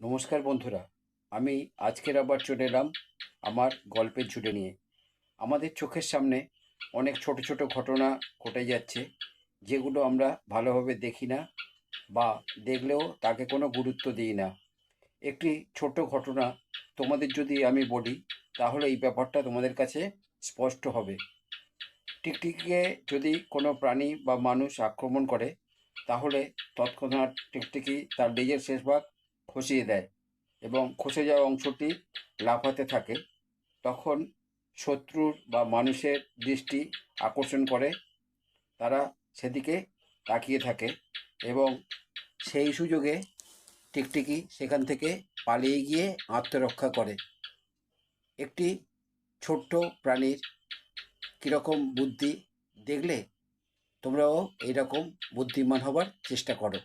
নমস্কার বন্ধুরা, আমি আজকের আবার চলে এলাম আমার গল্পের ঝুড়ে নিয়ে। আমাদের চোখের সামনে অনেক ছোট ছোট ঘটনা ঘটে যাচ্ছে, যেগুলো আমরা ভালোভাবে দেখি না বা দেখলেও তাকে কোনো গুরুত্ব দিই না। একটি ছোট ঘটনা তোমাদের যদি আমি বলি, তাহলে এই ব্যাপারটা তোমাদের কাছে স্পষ্ট হবে। টিকটিকিকে যদি কোনো প্রাণী বা মানুষ আক্রমণ করে, তাহলে তৎক্ষণাৎ টিকটিকি তার লেজের শেষ ভাগ খসিয়ে দেয় এবং খসে যাওয়া অংশটি লাফাতে থাকে, তখন শত্রুর বা মানুষের দৃষ্টি আকর্ষণ করে, তারা সেদিকে তাকিয়ে থাকে এবং সেই সুযোগে টিকটিকি সেখান থেকে পালিয়ে গিয়ে আত্মরক্ষা করে। একটি ছোট্ট প্রাণীর কীরকম বুদ্ধি দেখলে তোমরাও এইরকম বুদ্ধিমান হবার চেষ্টা করো।